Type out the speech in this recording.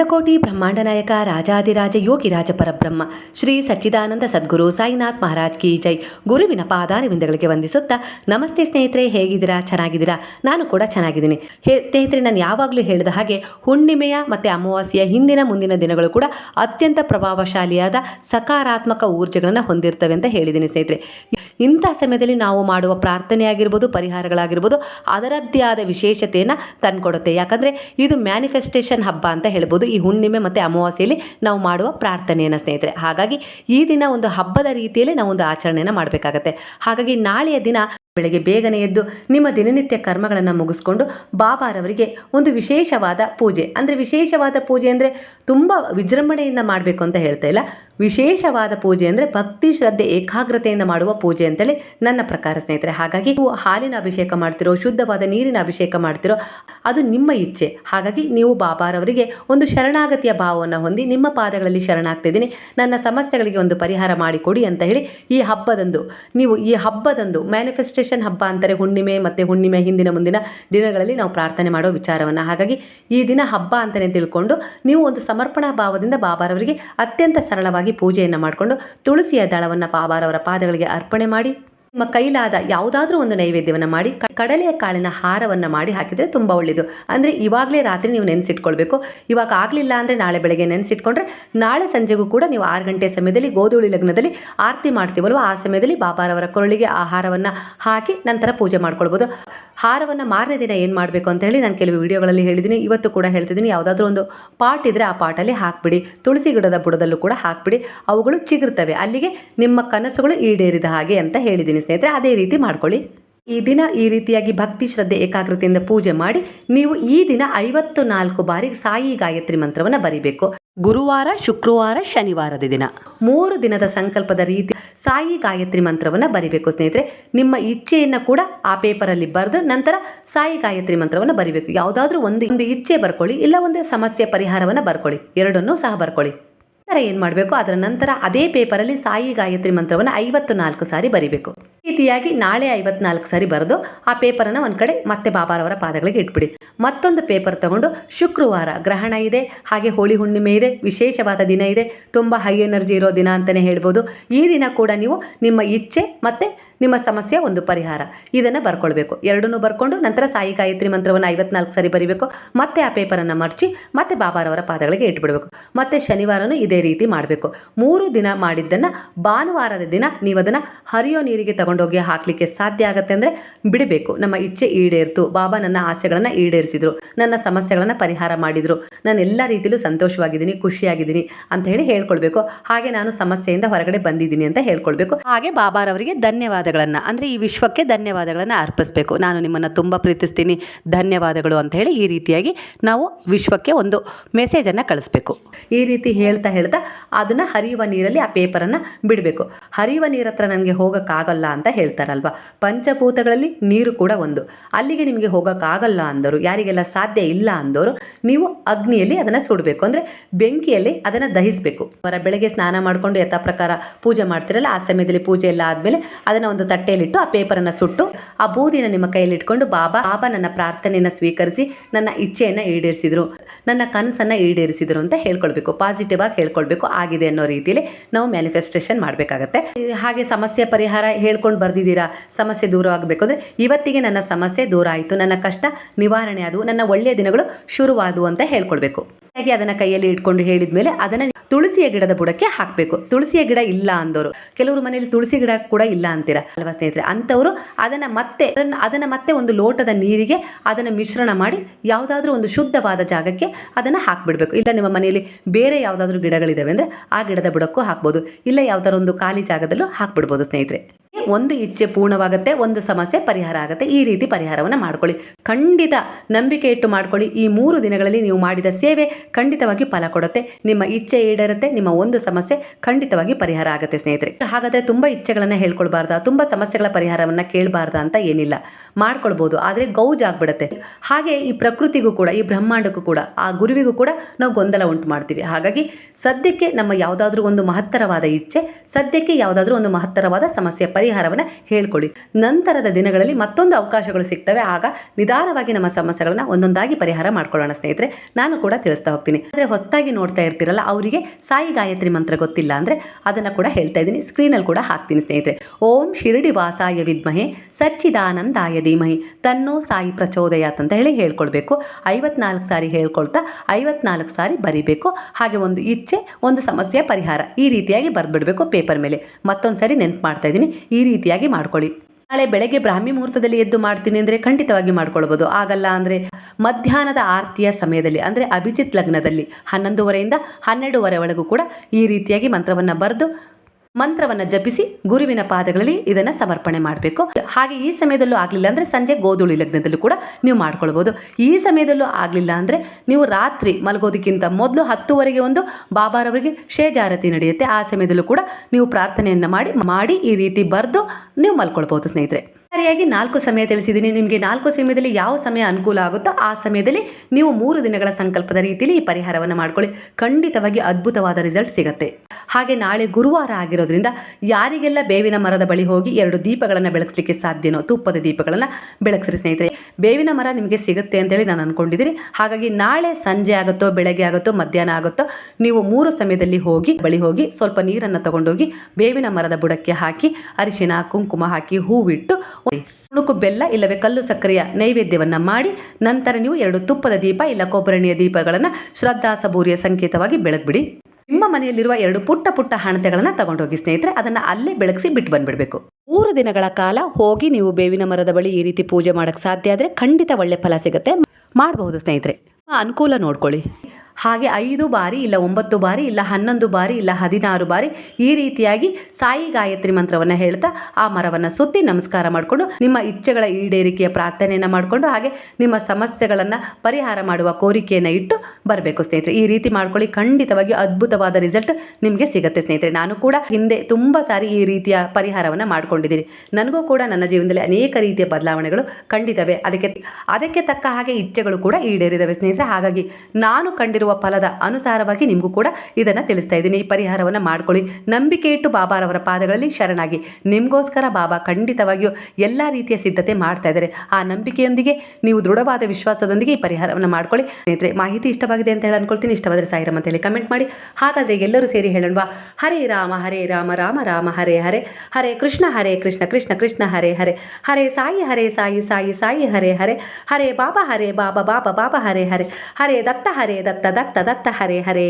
ಅನಂತಕೋಟಿ ಬ್ರಹ್ಮಾಂಡ ನಾಯಕ ರಾಜಾದಿರಾಜ ಯೋಗಿರಾಜ ಪರಬ್ರಹ್ಮ ಶ್ರೀ ಸಚ್ಚಿದಾನಂದ ಸದ್ಗುರು ಸಾಯಿನಾಥ್ ಮಹಾರಾಜ್ ಕಿ ಜೈ. ಗುರುವಿನ ಪಾದಾರವಿಂದಗಳಿಗೆ ವಂದಿಸುತ್ತಾ, ನಮಸ್ತೆ ಸ್ನೇಹಿತರೆ, ಹೇಗಿದ್ದೀರಾ? ಚೆನ್ನಾಗಿದ್ದೀರಾ? ನಾನು ಕೂಡ ಚೆನ್ನಾಗಿದ್ದೀನಿ. ಹೇ, ಸ್ನೇಹಿತರೆ, ನಾನು ಯಾವಾಗಲೂ ಹೇಳಿದ ಹಾಗೆ ಹುಣ್ಣಿಮೆಯ ಮತ್ತು ಅಮಾವಾಸ್ಯೆಯ ಹಿಂದಿನ ಮುಂದಿನ ದಿನಗಳು ಕೂಡ ಅತ್ಯಂತ ಪ್ರಭಾವಶಾಲಿಯಾದ ಸಕಾರಾತ್ಮಕ ಊರ್ಜೆಗಳನ್ನು ಹೊಂದಿರ್ತವೆ ಅಂತ ಹೇಳಿದ್ದೀನಿ ಸ್ನೇಹಿತರೆ. ಇಂಥ ಸಮಯದಲ್ಲಿ ನಾವು ಮಾಡುವ ಪ್ರಾರ್ಥನೆ ಆಗಿರ್ಬೋದು, ಪರಿಹಾರಗಳಾಗಿರ್ಬೋದು, ಅದರದ್ದೇ ಆದ ವಿಶೇಷತೆಯನ್ನು ತಂದುಕೊಡುತ್ತೆ. ಯಾಕಂದರೆ ಇದು ಮ್ಯಾನಿಫೆಸ್ಟೇಷನ್ ಹಬ್ಬ ಅಂತ ಹೇಳ್ಬೋದು. ಈ ಹುಣ್ಣಿಮೆ ಮತ್ತು ಅಮಾವಾಸ್ಯೆಯಲ್ಲಿ ನಾವು ಮಾಡುವ ಪ್ರಾರ್ಥನೆಯನ್ನು ಸ್ನೇಹಿತರೆ. ಹಾಗಾಗಿ ಈ ದಿನ ಒಂದು ಹಬ್ಬದ ರೀತಿಯಲ್ಲಿ ನಾವು ಒಂದು ಆಚರಣೆಯನ್ನು ಮಾಡಬೇಕಾಗತ್ತೆ. ಹಾಗಾಗಿ ನಾಳೆಯ ದಿನ ಬೆಳಗ್ಗೆ ಬೇಗನೆ ಎದ್ದು ನಿಮ್ಮ ದಿನನಿತ್ಯ ಕರ್ಮಗಳನ್ನು ಮುಗಿಸ್ಕೊಂಡು ಬಾಬಾರವರಿಗೆ ಒಂದು ವಿಶೇಷವಾದ ಪೂಜೆ. ಅಂದರೆ ವಿಶೇಷವಾದ ಪೂಜೆ ಅಂದರೆ ತುಂಬ ವಿಜೃಂಭಣೆಯಿಂದ ಮಾಡಬೇಕು ಅಂತ ಹೇಳ್ತಾ ಇಲ್ಲ. ವಿಶೇಷವಾದ ಪೂಜೆ ಅಂದರೆ ಭಕ್ತಿ ಶ್ರದ್ಧೆ ಏಕಾಗ್ರತೆಯಿಂದ ಮಾಡುವ ಪೂಜೆ ಅಂತೇಳಿ ನನ್ನ ಪ್ರಕಾರ ಸ್ನೇಹಿತರೆ. ಹಾಗಾಗಿ ನೀವು ಹಾಲಿನ ಅಭಿಷೇಕ ಮಾಡ್ತಿರೋ, ಶುದ್ಧವಾದ ನೀರಿನ ಅಭಿಷೇಕ ಮಾಡ್ತಿರೋ, ಅದು ನಿಮ್ಮ ಇಚ್ಛೆ. ಹಾಗಾಗಿ ನೀವು ಬಾಬಾರವರಿಗೆ ಒಂದು ಶರಣಾಗತಿಯ ಭಾವವನ್ನು ಹೊಂದಿ ನಿಮ್ಮ ಪಾದಗಳಲ್ಲಿ ಶರಣಾಗ್ತಿದ್ದೀನಿ. ನನ್ನ ಸಮಸ್ಯೆಗಳಿಗೆ ಒಂದು ಪರಿಹಾರ ಮಾಡಿಕೊಡಿ ಅಂತ ಹೇಳಿ ಈ ಹಬ್ಬದಂದು, ನೀವು ಈ ಹಬ್ಬದಂದು ಮ್ಯಾನಿಫೆಸ್ಟೇಷನ್ ಹಬ್ಬ ಅಂತಾರೆ ಹುಣ್ಣಿಮೆ ಮತ್ತು ಹುಣ್ಣಿಮೆ ಹಿಂದಿನ ಮುಂದಿನ ದಿನಗಳಲ್ಲಿ ನಾವು ಪ್ರಾರ್ಥನೆ ಮಾಡೋ ವಿಚಾರವನ್ನು. ಹಾಗಾಗಿ ಈ ದಿನ ಹಬ್ಬ ಅಂತಲೇ ತಿಳ್ಕೊಂಡು ನೀವು ಒಂದು ಸಮರ್ಪಣಾ ಭಾವದಿಂದ ಬಾಬಾರವರಿಗೆ ಅತ್ಯಂತ ಸರಳವಾಗಿ ಪೂಜೆಯನ್ನು ಮಾಡಿಕೊಂಡು ತುಳಸಿಯ ದಳವನ್ನು ಬಾಬಾರವರ ಪಾದಗಳಿಗೆ ಅರ್ಪಣೆ ಮಾಡಿ ನಿಮ್ಮ ಕೈಲಾದ ಯಾವುದಾದ್ರೂ ಒಂದು ನೈವೇದ್ಯವನ್ನು ಮಾಡಿ ಕಡಲೆಯ ಕಾಳಿನ ಹಾರವನ್ನು ಮಾಡಿ ಹಾಕಿದರೆ ತುಂಬ ಒಳ್ಳೆಯದು ಅಂದರೆ ಇವಾಗಲೇ ರಾತ್ರಿ ನೀವು ನೆನೆಸಿಟ್ಕೊಳ್ಬೇಕು. ಇವಾಗ ಆಗಲಿಲ್ಲ ಅಂದರೆ ನಾಳೆ ಬೆಳಗ್ಗೆ ನೆನೆಸಿಟ್ಕೊಂಡ್ರೆ ನಾಳೆ ಸಂಜೆಗೂ ಕೂಡ ನೀವು ಆರು ಗಂಟೆ ಸಮಯದಲ್ಲಿ ಗೋಧೂಳಿ ಲಗ್ನದಲ್ಲಿ ಆರತಿ ಮಾಡ್ತೀವಲ್ವ? ಆ ಸಮಯದಲ್ಲಿ ಬಾಬಾರವರ ಕೊರಳಿಗೆ ಆಹಾರವನ್ನು ಹಾಕಿ ನಂತರ ಪೂಜೆ ಮಾಡ್ಕೊಳ್ಬೋದು. ಹಾರವನ್ನು ಮಾರನೇ ದಿನ ಏನು ಮಾಡಬೇಕು ಅಂತ ಹೇಳಿ ನಾನು ಕೆಲವು ವಿಡಿಯೋಗಳಲ್ಲಿ ಹೇಳಿದ್ದೀನಿ ಇವತ್ತು ಕೂಡ ಹೇಳ್ತಿದ್ದೀನಿ ಯಾವುದಾದ್ರೂ ಒಂದು ಪಾಟ್ ಇದ್ದರೆ ಆ ಪಾಟಲ್ಲಿ ಹಾಕ್ಬಿಡಿ. ತುಳಸಿ ಗಿಡದ ಬುಡದಲ್ಲೂ ಕೂಡ ಹಾಕ್ಬಿಡಿ. ಅವುಗಳು ಚಿಗುರ್ತವೆ. ಅಲ್ಲಿಗೆ ನಿಮ್ಮ ಕನಸುಗಳು ಈಡೇರಿದ ಹಾಗೆ ಅಂತ ಹೇಳಿದ್ದೀನಿ ಸ್ನೇಹಿತರೆ, ಅದೇ ರೀತಿ ಮಾಡ್ಕೊಳ್ಳಿ. ಈ ದಿನ ಈ ರೀತಿಯಾಗಿ ಭಕ್ತಿ ಶ್ರದ್ಧೆ, ಏಕಾಗ್ರತೆಯಿಂದ ಪೂಜೆ ಮಾಡಿ, ನೀವು ಈ ದಿನ ಐವತ್ತು ನಾಲ್ಕು ಬಾರಿ ಸಾಯಿ ಗಾಯತ್ರಿ ಮಂತ್ರವನ್ನು ಬರಿಬೇಕು. ಗುರುವಾರ, ಶುಕ್ರವಾರ, ಶನಿವಾರದ ದಿನ. ಮೂರು ದಿನದ ಸಂಕಲ್ಪದ ರೀತಿ ಸಾಯಿ ಗಾಯತ್ರಿ ಮಂತ್ರವನ್ನು ಬರಿಬೇಕು ಸ್ನೇಹಿತರೆ. ನಿಮ್ಮ ಇಚ್ಛೆಯನ್ನು ಕೂಡ ಆ ಪೇಪರಲ್ಲಿ ಬರೆದು ನಂತರ ಸಾಯಿ ಗಾಯತ್ರಿ ಮಂತ್ರವನ್ನು ಬರಿಬೇಕು. ಯಾವುದಾದ್ರೂ ಒಂದು ಒಂದು ಇಚ್ಛೆ ಬರ್ಕೊಳ್ಳಿ, ಇಲ್ಲ ಒಂದು ಸಮಸ್ಯೆ ಪರಿಹಾರವನ್ನು ಬರ್ಕೊಳ್ಳಿ. ಎರಡನ್ನೂ ಸಹ ಬರ್ಕೊಳ್ಳಿ. ನಂತರ ಏನು ಮಾಡಬೇಕು? ಅದರ ನಂತರ ಅದೇ ಪೇಪರಲ್ಲಿ ಸಾಯಿ ಗಾಯತ್ರಿ ಮಂತ್ರವನ್ನು ಐವತ್ತು ನಾಲ್ಕು ಸಾರಿ ಬರಿಬೇಕು. ರೀತಿಯಾಗಿ ನಾಳೆ ಐವತ್ನಾಲ್ಕು ಸಾರಿ ಬರೆದು ಆ ಪೇಪರನ್ನು ಒಂದು ಕಡೆ ಮತ್ತೆ ಬಾಬಾರವರ ಪಾದಗಳಿಗೆ ಇಟ್ಬಿಡಿ. ಮತ್ತೊಂದು ಪೇಪರ್ ತಗೊಂಡು ಶುಕ್ರವಾರ ಗ್ರಹಣ ಇದೆ, ಹಾಗೆ ಹೋಳಿ ಹುಣ್ಣಿಮೆ ಇದೆ, ವಿಶೇಷವಾದ ದಿನ ಇದೆ, ತುಂಬ ಹೈ ಎನರ್ಜಿ ಇರೋ ದಿನ ಅಂತಲೇ ಹೇಳ್ಬೋದು. ಈ ದಿನ ಕೂಡ ನೀವು ನಿಮ್ಮ ಇಚ್ಛೆ ಮತ್ತು ನಿಮ್ಮ ಸಮಸ್ಯೆ ಒಂದು ಪರಿಹಾರ. ಇದನ್ನು ಬರ್ಕೊಳ್ಬೇಕು. ಎರಡನ್ನೂ ಬರ್ಕೊಂಡು ನಂತರ ಸಾಯಿ ಗಾಯತ್ರಿ ಮಂತ್ರವನ್ನು ಐವತ್ನಾಲ್ಕು ಸರಿ ಬರಿಬೇಕು. ಮತ್ತೆ ಆ ಪೇಪರನ್ನು ಮರ್ಚಿ, ಮತ್ತೆ ಬಾಬಾರವರ ಪಾದಗಳಿಗೆ ಇಟ್ಬಿಡಬೇಕು. ಮತ್ತೆ ಶನಿವಾರನೂ ಇದೇ ರೀತಿ ಮಾಡಬೇಕು. ಮೂರು ದಿನ ಮಾಡಿದ್ದನ್ನು ಭಾನುವಾರದ ದಿನ ನೀವು ಅದನ್ನು ಹರಿಯೋ ನೀರಿಗೆ ತಗೊಂಡೋಗಿ ಹಾಕಲಿಕ್ಕೆ ಸಾಧ್ಯ ಆಗುತ್ತೆ ಅಂದರೆ ಬಿಡಬೇಕು. ನಮ್ಮ ಇಚ್ಛೆ ಈಡೇರ್ತು. ಬಾಬಾ ನನ್ನ ಆಸೆಗಳನ್ನು ಈಡೇರಿಸಿದ್ರು. ನನ್ನ ಸಮಸ್ಯೆಗಳನ್ನು ಪರಿಹಾರ ಮಾಡಿದರು. ನಾನು ಎಲ್ಲ ರೀತಿಯಲ್ಲೂ ಸಂತೋಷವಾಗಿದ್ದೀನಿ, ಖುಷಿಯಾಗಿದ್ದೀನಿ ಅಂತ ಹೇಳಿ ಹೇಳ್ಕೊಳ್ಬೇಕು. ಹಾಗೆ ನಾನು ಸಮಸ್ಯೆಯಿಂದ ಹೊರಗಡೆ ಬಂದಿದ್ದೀನಿ ಅಂತ ಹೇಳ್ಕೊಳ್ಬೇಕು. ಹಾಗೆ ಬಾಬಾರವರಿಗೆ ಧನ್ಯವಾದಗಳನ್ನು, ಅಂದರೆ ಈ ವಿಶ್ವಕ್ಕೆ ಧನ್ಯವಾದಗಳನ್ನು ಅರ್ಪಿಸಬೇಕು. ನಾನು ನಿಮ್ಮನ್ನು ತುಂಬ ಪ್ರೀತಿಸ್ತೀನಿ. ಧನ್ಯವಾದಗಳು ಅಂತ ಹೇಳಿ ಈ ರೀತಿಯಾಗಿ ನಾವು ವಿಶ್ವಕ್ಕೆ ಒಂದು ಮೆಸೇಜನ್ನು ಕಳಿಸ್ಬೇಕು. ಈ ರೀತಿ ಹೇಳ್ತಾ ಹೇಳ್ತಾ ಅದನ್ನು ಹರಿಯುವ ನೀರಲ್ಲಿ ಆ ಪೇಪರನ್ನು ಬಿಡಬೇಕು. ಹರಿಯುವ ನೀರ ಹತ್ರ ನನಗೆ ಹೋಗೋಕ್ಕಾಗಲ್ಲ ಅಂತ ಹೇಳ್ತಾರಲ್ವ? ಪಂಚಭೂತಗಳಲ್ಲಿ ನೀರು ಕೂಡ ಒಂದು. ಅಲ್ಲಿಗೆ ನಿಮಗೆ ಹೋಗೋಕ್ಕಾಗಲ್ಲ ಅಂದರು, ಯಾರಿಗೆಲ್ಲ ಸಾಧ್ಯ ಇಲ್ಲ ಅಂದವರು, ನೀವು ಅಗ್ನಿಯಲ್ಲಿ ಅದನ್ನು ಸುಡಬೇಕು. ಅಂದರೆ ಬೆಂಕಿಯಲ್ಲಿ ಅದನ್ನು ದಹಿಸಬೇಕು. ಅವರ ಬೆಳಗ್ಗೆ ಸ್ನಾನ ಮಾಡಿಕೊಂಡು ಯಥಾ ಪ್ರಕಾರ ಪೂಜೆ ಮಾಡ್ತಿರಲ್ಲ, ಆ ಸಮಯದಲ್ಲಿ ಪೂಜೆ ಎಲ್ಲ ಆದಮೇಲೆ ಅದನ್ನು ಒಂದು ತಟ್ಟೆಯಲ್ಲಿಟ್ಟು ಆ ಪೇಪರನ್ನು ಸುಟ್ಟು ಆ ಬೂದಿನ ನಿಮ್ಮ ಕೈಯಲ್ಲಿಟ್ಕೊಂಡು ಬಾಬಾ ಬಾಬಾ ನನ್ನ ಪ್ರಾರ್ಥನೆಯನ್ನು ಸ್ವೀಕರಿಸಿ ನನ್ನ ಇಚ್ಛೆಯನ್ನು ಈಡೇರಿಸಿದ್ರು. ನನ್ನ ಕನಸನ್ನು ಈಡೇರಿಸಿದ್ರು ಅಂತ ಹೇಳ್ಕೊಳ್ಬೇಕು ಪಾಸಿಟಿವ್ ಆಗಿ ಹೇಳ್ಕೊಳ್ಬೇಕು, ಆಗಿದೆ ಅನ್ನೋ ರೀತಿಯಲ್ಲಿ ನಾವು ಮ್ಯಾನಿಫೆಸ್ಟೇಷನ್ ಮಾಡಬೇಕಾಗತ್ತೆ. ಹಾಗೆ ಸಮಸ್ಯೆ ಪರಿಹಾರ ಹೇಳ್ಕೊಂಡು ಬರ್ದಿದ್ದೀರಾ? ಸಮಸ್ಯೆ ದೂರ ಆಗಬೇಕು ಅಂದರೆ ಇವತ್ತಿಗೆ ನನ್ನ ಸಮಸ್ಯೆ ದೂರ ಆಯಿತು, ನನ್ನ ಕಷ್ಟ ನಿವಾರಣೆ ಆದವು, ನನ್ನ ಒಳ್ಳೆಯ ದಿನಗಳು ಶುರುವಾದವು ಅಂತ ಹೇಳ್ಕೊಳ್ಬೇಕು. ಹಾಗೆ ಅದನ್ನು ಕೈಯಲ್ಲಿ ಇಟ್ಕೊಂಡು ಹೇಳಿದ ಮೇಲೆ ಅದನ್ನು ತುಳಸಿಯ ಗಿಡದ ಬುಡಕ್ಕೆ ಹಾಕಬೇಕು. ತುಳಸಿಯ ಗಿಡ ಇಲ್ಲ ಅಂದವರು ಕೆಲವರು ಮನೆಯಲ್ಲಿ ತುಳಸಿ ಗಿಡ ಕೂಡ ಇಲ್ಲ ಅಂತೀರಾ? ಅಲ್ವಾ ಸ್ನೇಹಿತರೆ? ಅಂಥವರು ಅದನ್ನು ಮತ್ತೆ ಅದನ್ನು ಮತ್ತೆ ಒಂದು ಲೋಟದ ನೀರಿಗೆ ಅದನ್ನು ಮಿಶ್ರಣ ಮಾಡಿ ಯಾವುದಾದ್ರೂ ಒಂದು ಶುದ್ಧವಾದ ಜಾಗಕ್ಕೆ ಅದನ್ನು ಹಾಕಿಬಿಡಬೇಕು. ಇಲ್ಲ ನಿಮ್ಮ ಮನೆಯಲ್ಲಿ ಬೇರೆ ಯಾವುದಾದ್ರೂ ಗಿಡಗಳಿದ್ದಾವೆ ಅಂದರೆ ಆ ಗಿಡದ ಬುಡಕ್ಕೂ ಹಾಕ್ಬೋದು. ಇಲ್ಲ ಯಾವುದಾದ್ರು ಒಂದು ಖಾಲಿ ಜಾಗದಲ್ಲೂ ಹಾಕ್ಬಿಡ್ಬೋದು ಸ್ನೇಹಿತರೆ. ಒಂದು ಇಚ್ಛೆ ಪೂರ್ಣವಾಗುತ್ತೆ, ಒಂದು ಸಮಸ್ಯೆ ಪರಿಹಾರ ಆಗುತ್ತೆ. ಈ ರೀತಿ ಪರಿಹಾರವನ್ನು ಮಾಡ್ಕೊಳ್ಳಿ. ಖಂಡಿತ ನಂಬಿಕೆ ಇಟ್ಟು ಮಾಡ್ಕೊಳ್ಳಿ. ಈ ಮೂರು ದಿನಗಳಲ್ಲಿ ನೀವು ಮಾಡಿದ ಸೇವೆ ಖಂಡಿತವಾಗಿ ಫಲ ಕೊಡುತ್ತೆ. ನಿಮ್ಮ ಇಚ್ಛೆ ಈಡೇರುತ್ತೆ, ನಿಮ್ಮ ಒಂದು ಸಮಸ್ಯೆ ಖಂಡಿತವಾಗಿ ಪರಿಹಾರ ಆಗುತ್ತೆ ಸ್ನೇಹಿತರೆ. ಹಾಗಾದರೆ ತುಂಬ ಇಚ್ಛೆಗಳನ್ನು ಹೇಳ್ಕೊಳ್ಬಾರ್ದ, ತುಂಬ ಸಮಸ್ಯೆಗಳ ಪರಿಹಾರವನ್ನು ಕೇಳಬಾರ್ದ ಅಂತ ಏನಿಲ್ಲ. ಮಾಡ್ಕೊಳ್ಬೋದು, ಆದರೆ ಗೌಜ್ ಆಗ್ಬಿಡುತ್ತೆ. ಹಾಗೆ ಈ ಪ್ರಕೃತಿಗೂ ಕೂಡ, ಈ ಬ್ರಹ್ಮಾಂಡಕ್ಕೂ ಕೂಡ, ಆ ಗುರುವಿಗೂ ಕೂಡ ನಾವು ಗೊಂದಲ ಉಂಟು ಮಾಡ್ತೀವಿ. ಹಾಗಾಗಿ ಸದ್ಯಕ್ಕೆ ನಮ್ಮ ಯಾವುದಾದ್ರೂ ಒಂದು ಮಹತ್ತರವಾದ ಇಚ್ಛೆ, ಸದ್ಯಕ್ಕೆ ಯಾವುದಾದ್ರೂ ಒಂದು ಮಹತ್ತರವಾದ ಸಮಸ್ಯೆ ಪರಿಹಾರ ಪರಿಹಾರವನ್ನು ಹೇಳ್ಕೊಳ್ಳಿ. ನಂತರದ ದಿನಗಳಲ್ಲಿ ಮತ್ತೊಂದು ಅವಕಾಶಗಳು ಸಿಗ್ತವೆ. ಆಗ ನಿಧಾನವಾಗಿ ನಮ್ಮ ಸಮಸ್ಯೆಗಳನ್ನ ಒಂದೊಂದಾಗಿ ಪರಿಹಾರ ಮಾಡ್ಕೊಳ್ಳೋಣ ಸ್ನೇಹಿತರೆ. ನಾನು ಕೂಡ ತಿಳಿಸ್ತಾ ಹೋಗ್ತೀನಿ. ಆದರೆ ಹೊಸದಾಗಿ ನೋಡ್ತಾ ಇರ್ತೀರಲ್ಲ, ಅವರಿಗೆ ಸಾಯಿ ಗಾಯತ್ರಿ ಮಂತ್ರ ಗೊತ್ತಿಲ್ಲ ಅಂದರೆ ಅದನ್ನು ಕೂಡ ಹೇಳ್ತಾ ಇದ್ದೀನಿ. ಸ್ಕ್ರೀನಲ್ಲಿ ಕೂಡ ಹಾಕ್ತೀನಿ ಸ್ನೇಹಿತರೆ. ಓಂ ಶಿರಡಿ ವಾಸಾಯ ವಿದ್ಮಹೆ, ಸಚ್ಚಿದಾನಂದಾಯ ಧೀಮಹಿ, ತನ್ನೋ ಸಾಯಿ ಪ್ರಚೋದಯಾತ್ ಅಂತ ಹೇಳಿ ಹೇಳ್ಕೊಳ್ಬೇಕು. ಐವತ್ನಾಲ್ಕು ಸಾರಿ ಹೇಳ್ಕೊಳ್ತಾ ಐವತ್ನಾಲ್ಕು ಸಾರಿ ಬರಿಬೇಕು. ಹಾಗೆ ಒಂದು ಇಚ್ಛೆ, ಒಂದು ಸಮಸ್ಯೆ ಪರಿಹಾರ ಈ ರೀತಿಯಾಗಿ ಬರೆದ್ಬಿಡಬೇಕು ಪೇಪರ್ ಮೇಲೆ. ಮತ್ತೊಂದು ಸಾರಿ ನೆನ್ಪು ಮಾಡ್ತಾ ಇದ್ದೀನಿ. ರೀತಿಯಾಗಿ ಮಾಡ್ಕೊಳ್ಳಿ. ನಾಳೆ ಬೆಳಗ್ಗೆ ಬ್ರಾಹ್ಮಿ ಮುಹೂರ್ತದಲ್ಲಿ ಎದ್ದು ಮಾಡ್ತೀನಿ ಅಂದರೆ ಖಂಡಿತವಾಗಿ ಮಾಡ್ಕೊಳ್ಬೋದು. ಆಗಲ್ಲ ಅಂದರೆ ಮಧ್ಯಾಹ್ನದ ಆರತಿಯ ಸಮಯದಲ್ಲಿ, ಅಂದರೆ ಅಭಿಜಿತ್ ಲಗ್ನದಲ್ಲಿ ಹನ್ನೊಂದುವರೆಯಿಂದ ಹನ್ನೆರಡುವರೆ ಒಳಗೂ ಕೂಡ ಈ ರೀತಿಯಾಗಿ ಮಂತ್ರವನ್ನು ಬರೆದು ಮಂತ್ರವನ್ನು ಜಪಿಸಿ ಗುರುವಿನ ಪಾದಗಳಲ್ಲಿ ಇದನ್ನ ಸಮರ್ಪಣೆ ಮಾಡಬೇಕು. ಹಾಗೆ ಈ ಸಮಯದಲ್ಲೂ ಆಗಲಿಲ್ಲ ಅಂದರೆ ಸಂಜೆ ಗೋಧುಳಿ ಲಗ್ನದಲ್ಲೂ ಕೂಡ ನೀವು ಮಾಡ್ಕೊಳ್ಬೋದು. ಈ ಸಮಯದಲ್ಲೂ ಆಗಲಿಲ್ಲ ಅಂದರೆ ನೀವು ರಾತ್ರಿ ಮಲಗೋದಕ್ಕಿಂತ ಮೊದಲು ಹತ್ತುವರೆಗೆ ಒಂದು ಬಾಬಾರವರಿಗೆ ಶೇಜಾರತಿ ನಡೆಯುತ್ತೆ. ಆ ಸಮಯದಲ್ಲೂ ಕೂಡ ನೀವು ಪ್ರಾರ್ಥನೆಯನ್ನು ಮಾಡಿ ಮಾಡಿ ಈ ರೀತಿ ಬರೆದು ನೀವು ಮಲ್ಕೊಳ್ಬೋದು ಸ್ನೇಹಿತರೆ. ಸರಿಯಾಗಿ ನಾಲ್ಕು ಸಮಯ ತಿಳಿಸಿದ್ದೀನಿ. ನಿಮಗೆ ನಾಲ್ಕು ಸಮಯದಲ್ಲಿ ಯಾವ ಸಮಯ ಅನುಕೂಲ ಆಗುತ್ತೋ ಆ ಸಮಯದಲ್ಲಿ ನೀವು ಮೂರು ದಿನಗಳ ಸಂಕಲ್ಪದ ರೀತಿಯಲ್ಲಿ ಈ ಪರಿಹಾರವನ್ನು ಮಾಡ್ಕೊಳ್ಳಿ. ಖಂಡಿತವಾಗಿ ಅದ್ಭುತವಾದ ರಿಸಲ್ಟ್ ಸಿಗುತ್ತೆ. ಹಾಗೆ ನಾಳೆ ಗುರುವಾರ ಆಗಿರೋದ್ರಿಂದ ಯಾರಿಗೆಲ್ಲ ಬೇವಿನ ಮರದ ಬಳಿ ಹೋಗಿ ಎರಡು ದೀಪಗಳನ್ನು ಬೆಳಗಿಸಲಿಕ್ಕೆ ಸಾಧ್ಯನೋ ತುಪ್ಪದ ದೀಪಗಳನ್ನು ಬೆಳಗಿಸ್ರಿ ಸ್ನೇಹಿತರೆ. ಬೇವಿನ ಮರ ನಿಮಗೆ ಸಿಗುತ್ತೆ ಅಂತೇಳಿ ನಾನು ಅಂದ್ಕೊಂಡಿದ್ದೀನಿ ಹಾಗಾಗಿ ನಾಳೆ ಸಂಜೆ ಆಗುತ್ತೋ, ಬೆಳಗ್ಗೆ ಆಗುತ್ತೋ, ಮಧ್ಯಾಹ್ನ ಆಗುತ್ತೋ ನೀವು ಮೂರು ಸಮಯದಲ್ಲಿ ಹೋಗಿ, ಬಳಿ ಹೋಗಿ ಸ್ವಲ್ಪ ನೀರನ್ನು ತಗೊಂಡೋಗಿ ಬೇವಿನ ಮರದ ಬುಡಕ್ಕೆ ಹಾಕಿ ಅರಿಶಿನ ಕುಂಕುಮ ಹಾಕಿ ಹೂವಿಟ್ಟು ಉಣುಕು ಬೆಲ್ಲ ಇಲ್ಲವೇ ಕಲ್ಲು ಸಕ್ಕರೆಯ ನೈವೇದ್ಯವನ್ನು ಮಾಡಿ ನಂತರ ನೀವು ಎರಡು ತುಪ್ಪದ ದೀಪ ಇಲ್ಲ ಕೊಬ್ಬರಣಿಯ ದೀಪಗಳನ್ನು ಶ್ರದ್ಧಾ ಸಬೂರಿಯ ಸಂಕೇತವಾಗಿ ಬೆಳಗ್ಬಿಡಿ. ನಿಮ್ಮ ಮನೆಯಲ್ಲಿರುವ ಎರಡು ಪುಟ್ಟ ಪುಟ್ಟ ಹಣತೆಗಳನ್ನು ತಗೊಂಡೋಗಿ ಸ್ನೇಹಿತರೆ, ಅದನ್ನು ಅಲ್ಲೇ ಬೆಳಗಿಸಿ ಬಿಟ್ಟು ಬಂದ್ಬಿಡಬೇಕು. ಮೂರು ದಿನಗಳ ಕಾಲ ಹೋಗಿ ನೀವು ಬೇವಿನ ಮರದ ಬಳಿ ಈ ರೀತಿ ಪೂಜೆ ಮಾಡೋಕ್ಕೆ ಸಾಧ್ಯ ಆದರೆ ಖಂಡಿತ ಒಳ್ಳೆ ಫಲ ಸಿಗುತ್ತೆ. ಮಾಡಬಹುದು ಸ್ನೇಹಿತರೆ. ಅನುಕೂಲ ನೋಡ್ಕೊಳ್ಳಿ. ಹಾಗೆ ಐದು ಬಾರಿ ಇಲ್ಲ ಒಂಬತ್ತು ಬಾರಿ ಇಲ್ಲ ಹನ್ನೊಂದು ಬಾರಿ ಇಲ್ಲ ಹದಿನಾರು ಬಾರಿ ಈ ರೀತಿಯಾಗಿ ಸಾಯಿ ಗಾಯತ್ರಿ ಮಂತ್ರವನ್ನು ಹೇಳ್ತಾ ಆ ಮರವನ್ನು ಸುತ್ತಿ ನಮಸ್ಕಾರ ಮಾಡಿಕೊಂಡು ನಿಮ್ಮ ಇಚ್ಛೆಗಳ ಈಡೇರಿಕೆಯ ಪ್ರಾರ್ಥನೆಯನ್ನು ಮಾಡಿಕೊಂಡು ಹಾಗೆ ನಿಮ್ಮ ಸಮಸ್ಯೆಗಳನ್ನು ಪರಿಹಾರ ಮಾಡುವ ಕೋರಿಕೆಯನ್ನು ಇಟ್ಟು ಬರಬೇಕು ಸ್ನೇಹಿತರೆ. ಈ ರೀತಿ ಮಾಡ್ಕೊಳ್ಳಿ. ಖಂಡಿತವಾಗಿ ಅದ್ಭುತವಾದ ರಿಸಲ್ಟ್ ನಿಮಗೆ ಸಿಗುತ್ತೆ ಸ್ನೇಹಿತರೆ. ನಾನು ಕೂಡ ಹಿಂದೆ ತುಂಬ ಸಾರಿ ಈ ರೀತಿಯ ಪರಿಹಾರವನ್ನು ಮಾಡ್ಕೊಂಡಿದ್ದೀನಿ. ನನಗೂ ಕೂಡ ನನ್ನ ಜೀವನದಲ್ಲಿ ಅನೇಕ ರೀತಿಯ ಬದಲಾವಣೆಗಳು ಖಂಡಿತವೇ ಅದಕ್ಕೆ ಅದಕ್ಕೆ ತಕ್ಕ ಹಾಗೆ ಇಚ್ಛೆಗಳು ಕೂಡ ಈಡೇರಿದವೆ ಸ್ನೇಹಿತರೆ. ಹಾಗಾಗಿ ನಾನು ಕಂಡಿರುವ ಫಲದ ಅನುಸಾರವಾಗಿ ನಿಮಗೂ ಕೂಡ ಇದನ್ನು ತಿಳಿಸ್ತಾ ಇದ್ದೀನಿ. ಈ ಪರಿಹಾರವನ್ನು ಮಾಡ್ಕೊಳ್ಳಿ. ನಂಬಿಕೆ ಇಟ್ಟು ಬಾಬಾರವರ ಪಾದಗಳಲ್ಲಿ ಶರಣಾಗಿ. ನಿಮಗೋಸ್ಕರ ಬಾಬಾ ಖಂಡಿತವಾಗಿಯೂ ಎಲ್ಲ ರೀತಿಯ ಸಿದ್ಧತೆ ಮಾಡ್ತಾ ಇದ್ದಾರೆ. ಆ ನಂಬಿಕೆಯೊಂದಿಗೆ ನೀವು ದೃಢವಾದ ವಿಶ್ವಾಸದೊಂದಿಗೆ ಈ ಪರಿಹಾರವನ್ನು ಮಾಡ್ಕೊಳ್ಳಿ. ಸ್ನೇಹಿತರೆ, ಮಾಹಿತಿ ಇಷ್ಟವಾಗಿದೆ ಅಂತ ಹೇಳಿ ಅನ್ಕೊಳ್ತೀನಿ. ಇಷ್ಟವಾದರೆ ಸಾಯಿರಮ್ಮ ಅಂತ ಹೇಳಿ ಕಮೆಂಟ್ ಮಾಡಿ. ಹಾಗಾದರೆ ಎಲ್ಲರೂ ಸೇರಿ ಹೇಳೋಣವಾ? ಹರೇ ರಾಮ ಹರೇ ರಾಮ ರಾಮ ರಾಮ, ಹರೇ ಹರೇ. ಹರೇ ಕೃಷ್ಣ ಹರೇ ಕೃಷ್ಣ ಕೃಷ್ಣ ಕೃಷ್ಣ, ಹರೇ ಹರೇ. ಹರೇ ಸಾಯಿ ಹರೇ ಸಾಯಿ ಸಾಯಿ ಸಾಯಿ, ಹರೇ ಹರೇ. ಹರೇ ಬಾಬಾ ಹರೇ ಬಾಬಾ ಬಾಬಾ ಬಾಬಾ, ಹರೇ ಹರೇ. ಹರೇ ದತ್ತ ಹರೇ ದತ್ತ ದತ್ತ ದತ್ತ ಹರೇ ಹರೇ